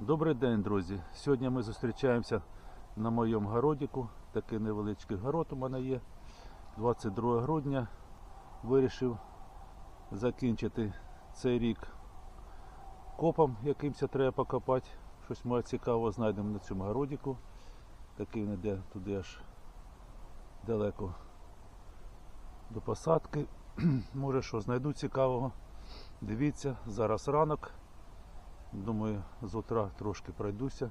Добрий день, друзі. Сьогодні ми зустрічаємося на моєму городіку. Такий невеличкий город у мене є. 22 грудня вирішив закінчити цей рік копом, якимось треба покопати. Щось ми цікаво знайдемо на цьому городіку. Такий він йде туди аж далеко до посадки. Може що знайду цікавого. Дивіться, зараз ранок. Думаю, з утра трошки пройдуся.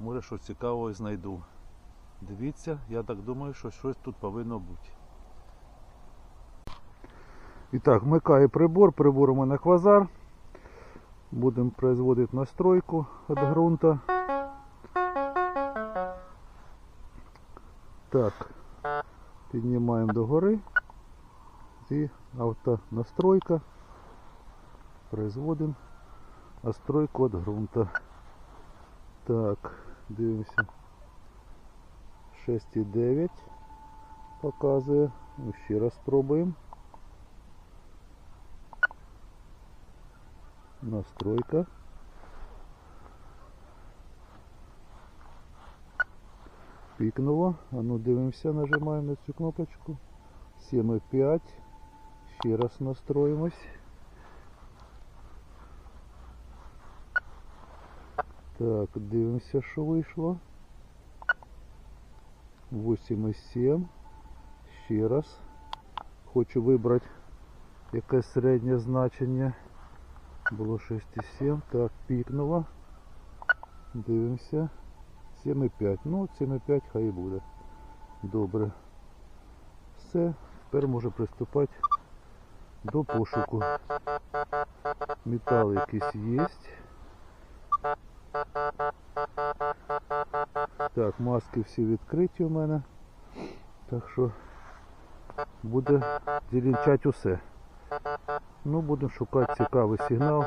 Може щось цікавого знайду. Дивіться, я так думаю, що щось тут повинно бути. І так, вмикаю прибор, прибор у мене квазар. Будемо производити настройку від ґрунта. Так, піднімаємо догори. І автонастройка. Производимо настройку від ґрунта. Так, дивимося. 6,9 показує. Ну, Ще раз спробуємо. Настройка. Пікнуло. А ну дивимося, нажимаємо на цю кнопочку. 7,5. Ще раз настроїмось. Так, дивимося, що вийшло. 8,7. Ще раз. Хочу вибрати якесь середнє значення. Було 6,7. Так, пікнуло. Дивимося. 7,5. Ну, 7,5 хай і буде. Добре. Все. Тепер можу приступати до пошуку. Метал якийсь є. Так, маски всі відкриті у мене. Так що буде ділінчать усе. Ну, будемо шукати цікавий сигнал.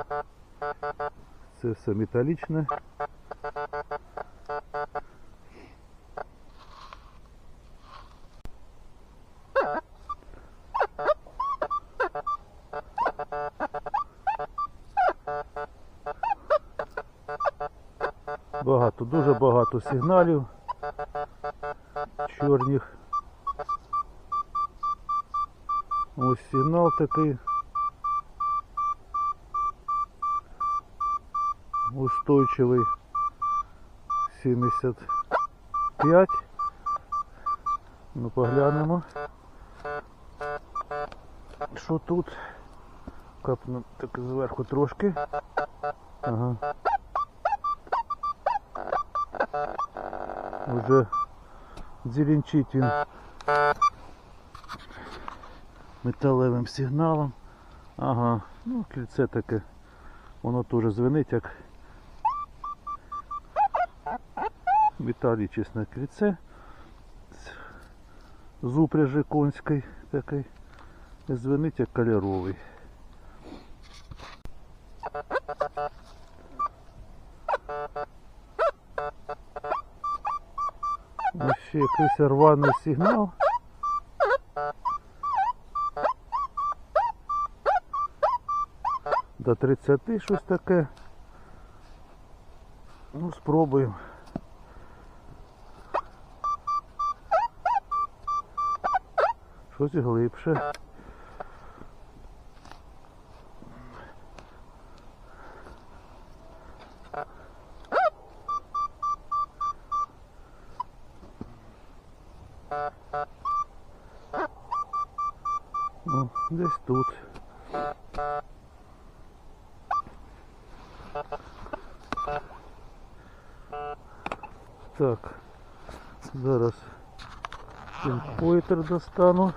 Це все металічне. Багато сигналів чорних. Ось сигнал такий. Устойчивий 75. Ну поглянемо. Що тут? Капну так зверху трошки. Ага. Уже дзеленчить він металевим сигналом. Ага, ну кільце таке. Воно теж звенить як металічне кільце з упряжі конської такий. Звенить як кольоровий. Ось якийсь рваний сигнал. До 30 щось таке. Ну, спробуємо. Щось глибше. Пінпойтер достану.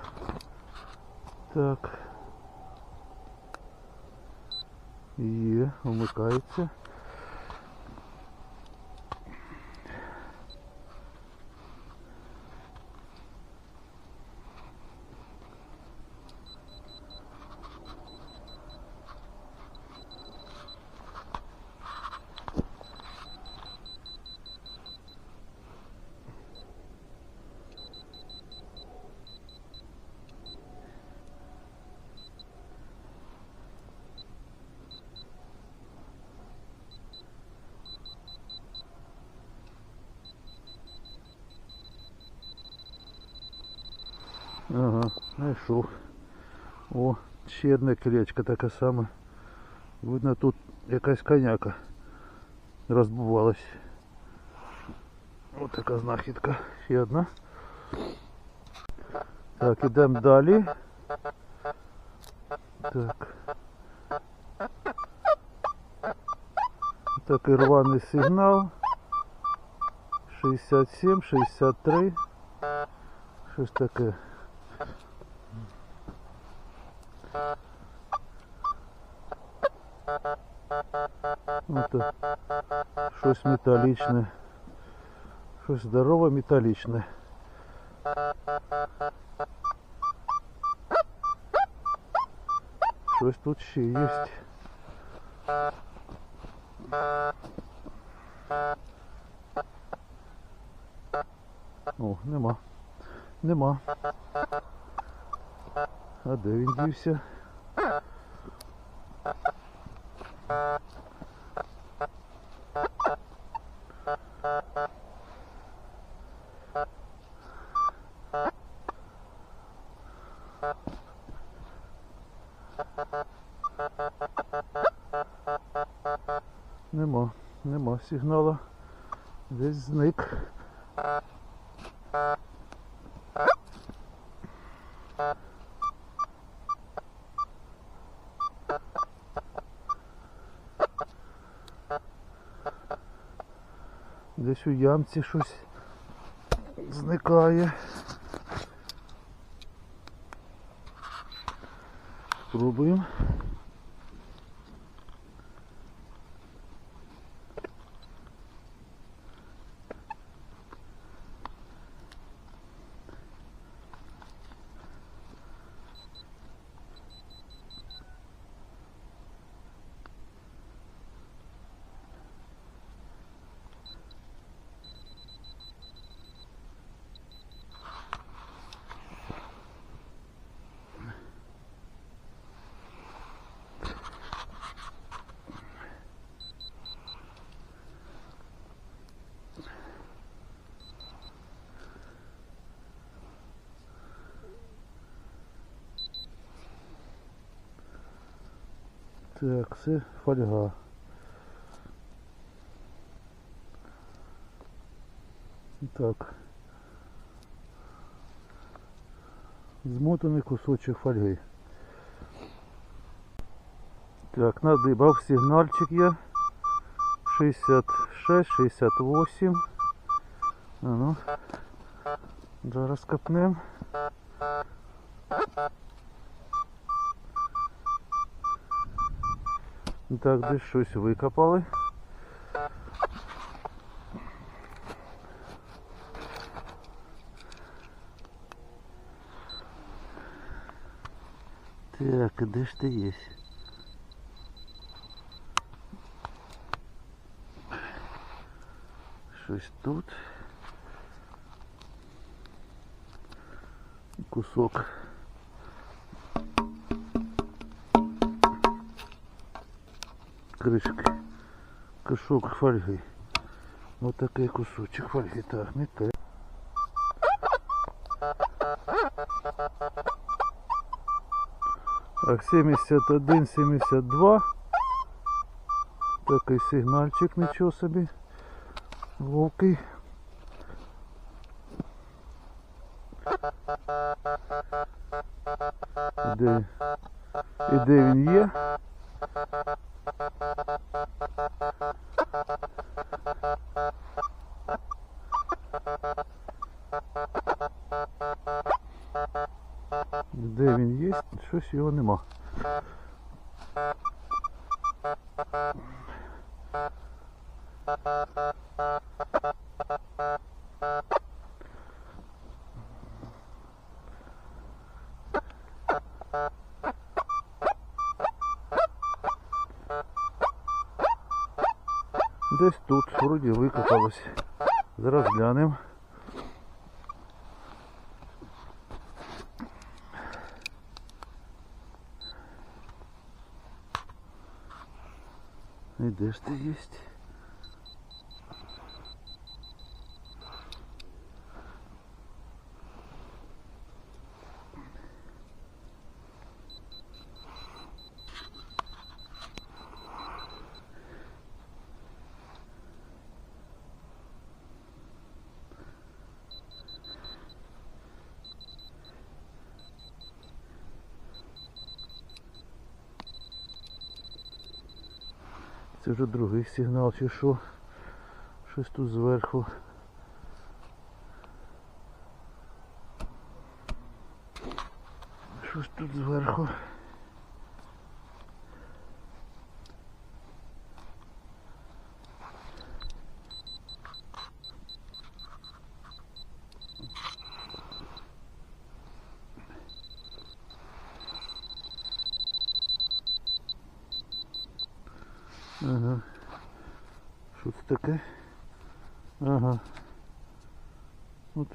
Так. Є, вмикається. Ще одне колечко таке саме. Видно, тут якась коняка розбувалась. Ось така знахідка. Ще одна. Так, ідемо далі. Так. Такий рваний сигнал. 67, 63. Щось таке. Щось металічне. Щось здорове металічне. Щось тут ще є. О, нема. Нема. А де він дівся? Сигнала. Десь зник. Десь у ямці щось зникає. Спробуємо. Так, це фольга. Так. Змотаний кусочок фольги. Так, надибав сигнальчик я. 66, 68. А ну. Зараз копнем. Так, десь щось викопали. Так, а де ж ти є? Щось тут. Кусок. Крышки. Кусок фольги. Вот такой кусочек фольги. Так, те. Так, 71, 72. Такий сигнальчик, нічого собі. Вовкий. Де, і де він є? Щось його нема. Десь тут вроді викопалось. Зараз глянемо. І де Це вже другий сигнал чи що. Щось тут зверху. Щось тут зверху.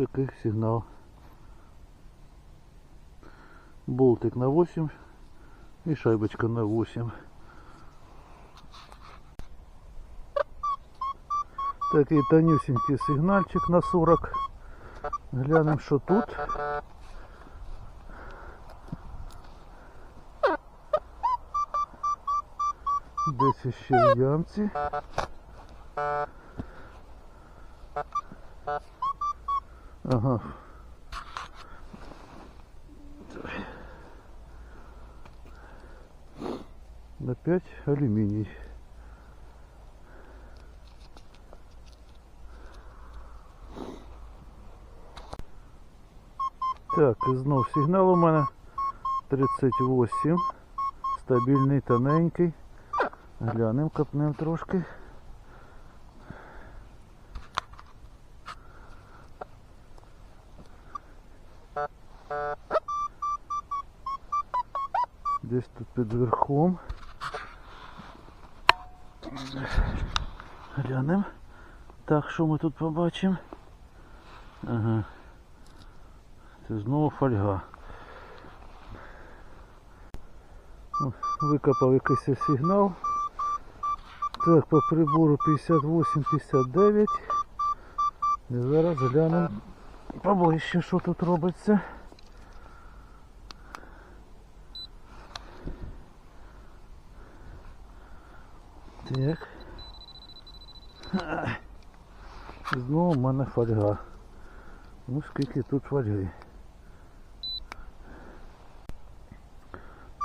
Такий сигнал. Болтик на 8 и шайбочка на 8. Такий тонюсенький сигнальчик на 40. Глянемо, що тут. Десь ще в ямці. Ага. Опять алюминий. Так, і сигнал у мене 38. Стабільний, тоненький. Глянемо, копнемо трошки. Десь тут під верхом. Глянемо. Так, що ми тут побачимо? Ага. Це знову фольга. Викопав якийсь сигнал. Так, по прибору 58-59. І зараз глянемо поближче, що тут робиться. Так. Знову в мене фольга. Ну скільки тут фольги.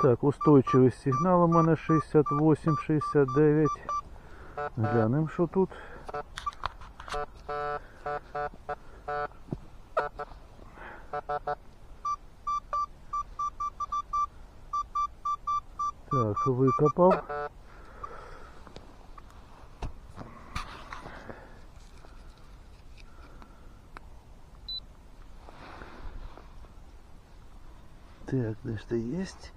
Так, устойчивий сигнал у мене 68-69. Глянемо, що тут. Так, викопав. Так, ж це есть?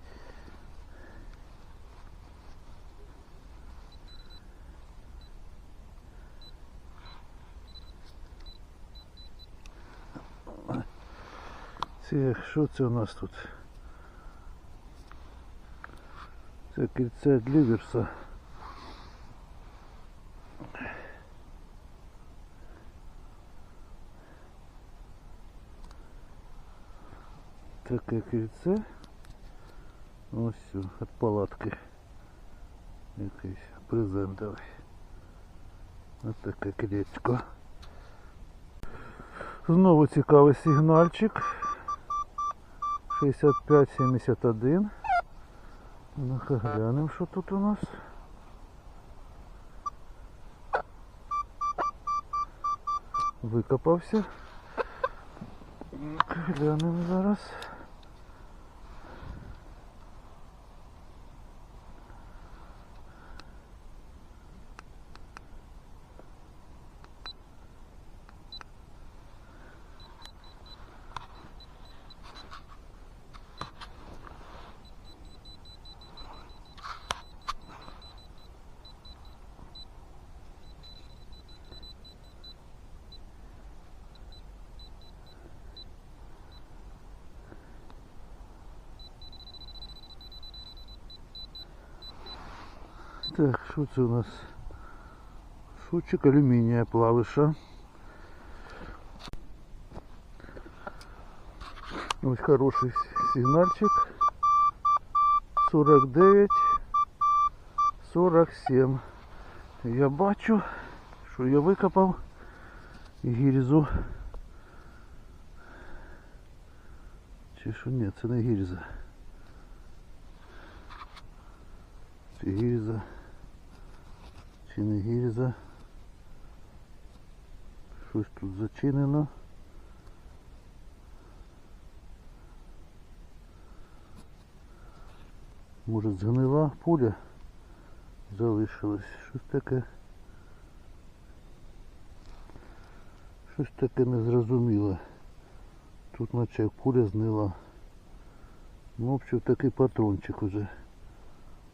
Це що це у нас тут? Це кільце Гліверса. Таке кільце. Ось все, від палатки. Якийсь презентовий. Ось таке колечко. Знову цікавий сигнальчик. 65-71. Ну-ка глянемо, що тут у нас. Викопався. Ну-ка глянемо зараз. що це у нас? Шучик алюмінія плавиша. Ось хороший сигнальчик. 49, 47. Я бачу, що я викопав гільзу. Чи що ні, це не гільза. Це. Чи не гільза? Щось тут зачинено. Може згнила пуля залишилась. Щось таке. Щось таке незрозуміле. Тут наче пуля знила. Ну, в общем, такий патрончик уже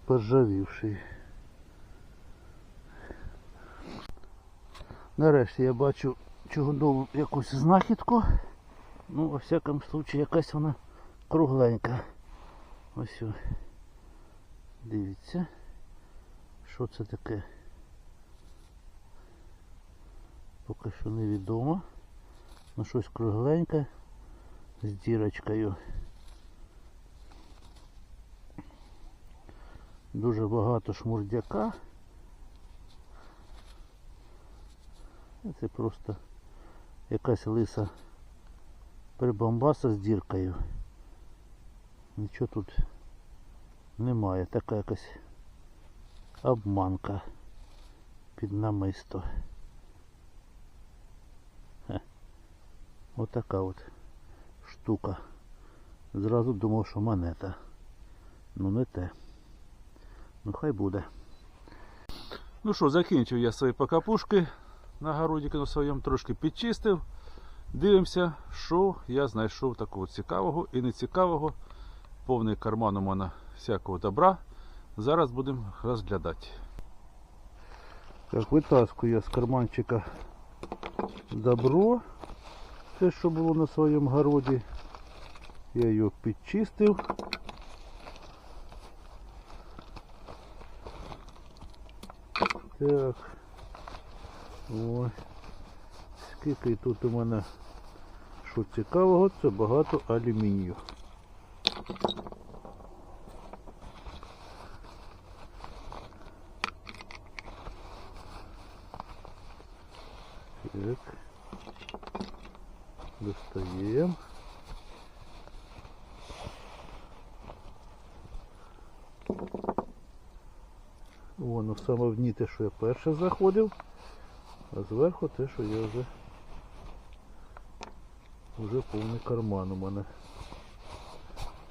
поржавівший. Нарешті я бачу чудову якусь знахідку. Ну, во всякому случаю, якась вона кругленька. Ось. о. Дивіться. Що це таке? Поки що невідомо. Ну щось кругленьке з дірочкою. Дуже багато шмурдяка. Це просто якась лиса прибамбаса з діркою. Нічого тут немає. Така якась обманка під намисто. Хе. Отака от штука. Зразу думав, що монета. Ну не те. Ну хай буде. Ну що, закінчив я свої покапушки на городіки на своєму трошки підчистив. Дивимося, що я знайшов такого цікавого і нецікавого. Повний карман у мене всякого добра. Зараз будемо розглядати. Так, витаскую я з карманчика добро. Те, що було на своєму городі. Я його підчистив. Так. Ось. Скільки тут у мене що цікавого, це багато алюмінію. Так. Достаємо. Воно саме в те, що я перше заходив, а зверху те, що я вже вже повний карман у мене.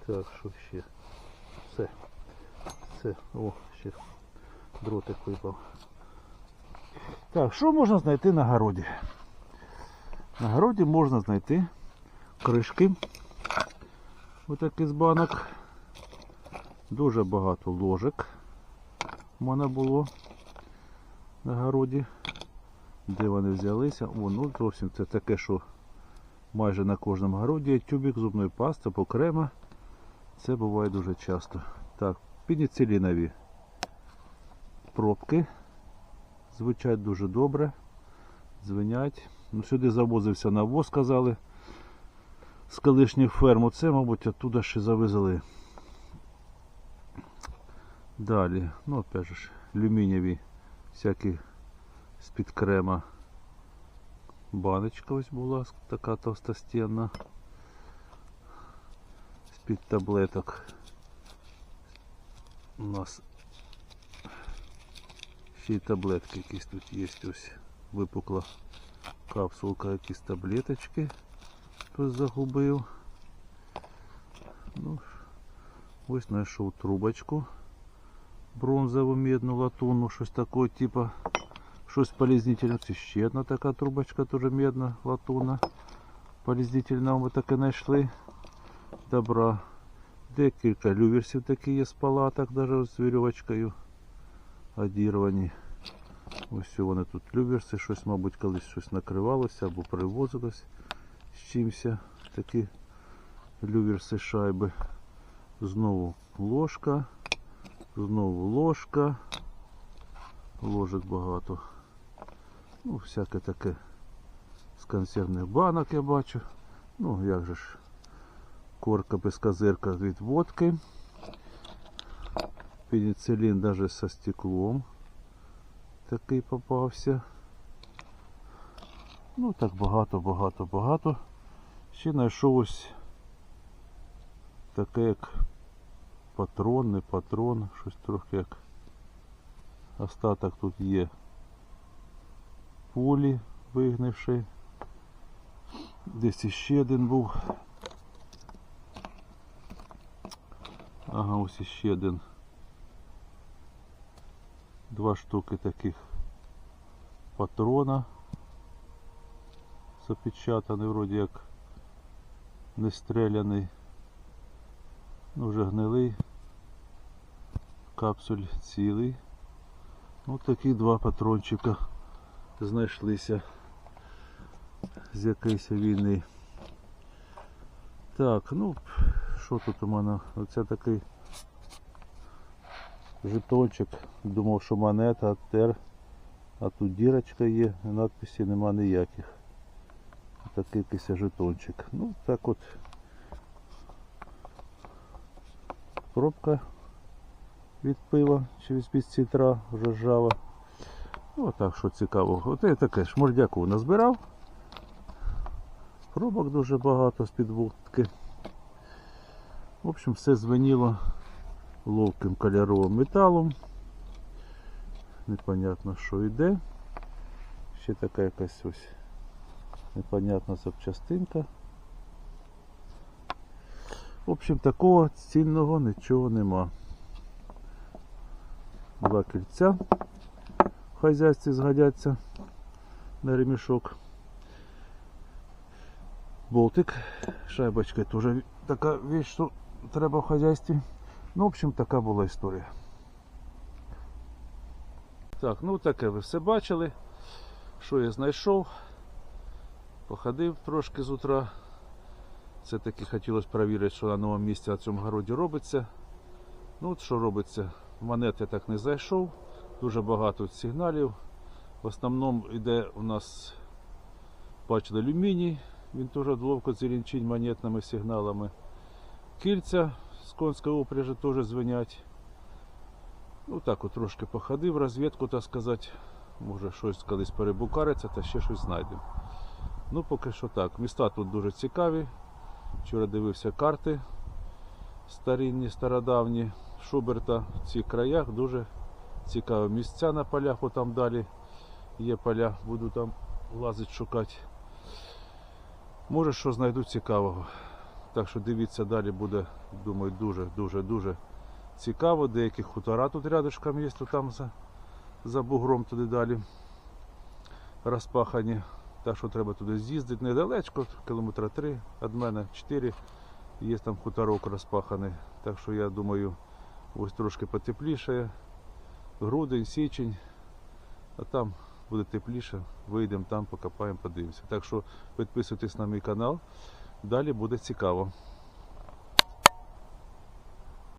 Так, що ще? Все. Все. О, ще дротик випав. Так, що можна знайти на городі? На городі можна знайти кришки. Отакі з банок. Дуже багато ложок у мене було на городі. Де вони взялися? О, ну зовсім це таке, що майже на кожному городі є тюбик зубної пасти або крема. Це буває дуже часто. Так, пеніцилінові пробки. Звучать дуже добре. Звинять. Ну, сюди завозився навоз, сказали. З колишніх ферм. Оце, мабуть, оттуда ще завезли. Далі, ну опять же алюмінієві всякі з-під крема. Баночка ось була така товстостінна. З-під таблеток. У нас ще й таблетки якісь тут є ось. Випукла капсулка, якісь таблеточки. Хтось загубив. Ну, ось знайшов трубочку бронзову медну латунну, щось такого типа, щось полізнительне. Це ще одна така трубочка, теж медна латунна. Полізнительна ми таке знайшли. Добра. Декілька люверсів такі є з палаток, навіть з вірьовочкою одірвані. Ось вони тут люверси, щось, мабуть, колись щось накривалося або привозилось з чимся. Такі люверси шайби. Знову ложка. Знову ложка. Ложок багато. Ну, всяке таке з консервних банок я бачу. Ну, як же ж, корка без козирка від водки. Пеніцилін навіть со стеклом. Такий попався. Ну так багато, багато, багато. Ще знайшов ось таке як патрон, не патрон, щось трохи як Остаток тут є полі вигнивши. Десь іще один був. Ага, ось іще один. Два штуки таких патрона. Запечатаний, вроді як не стріляний. Ну вже гнилий. Капсуль цілий. Ну такі два патрончика знайшлися з якоїсь війни. Так, ну що тут у мене? Оце такий жетончик. Думав, що монета, тер. А тут дірочка є, надписі нема ніяких. Такий якийсь жетончик. Ну так от пробка від пива чи від цитра вже ржава. Отак, що цікаво. От я таке шмурдяку назбирав. Пробок дуже багато з підводки. В общем, все звеніло ловким кольоровим металом. Непонятно, що йде. Ще така якась ось непонятна запчастинка. В общем, такого цільного нічого нема. Два кільця в хазяйстві згодяться на ремішок. Болтик, шайбочка теж така вещь, що треба в хазяйстві. Ну, в общем, така була історія. Так, ну таке ви все бачили. Що я знайшов? Походив трошки з утра. Це таки хотілося перевірити, що на новому місці на цьому городі робиться. Ну от що робиться. Монет я так не зайшов. Дуже багато сигналів. В основному йде у нас бачили алюміній, він теж двовко зеленчить монетними сигналами. Кільця з конської опряжі теж звенять. Ну так от трошки походив, розвідку, так сказати. Може щось колись перебукариться та ще щось знайдемо. Ну поки що так. Міста тут дуже цікаві. Вчора дивився карти старинні, стародавні Шуберта в цих краях дуже цікаві місця на полях, отам далі є поля, буду там лазити шукати. Може, що знайду цікавого. Так що дивіться, далі буде, думаю, дуже-дуже дуже цікаво. Деякі хутора тут рядышком є, то там за, за бугром туди далі розпахані. Так що треба туди з'їздити недалечко, кілометра три від мене, 4. Є там хуторок розпаханий. Так що я думаю, ось трошки потепліше грудень, січень, а там буде тепліше, вийдемо там, покопаємо, подивимося. Так що підписуйтесь на мій канал, далі буде цікаво.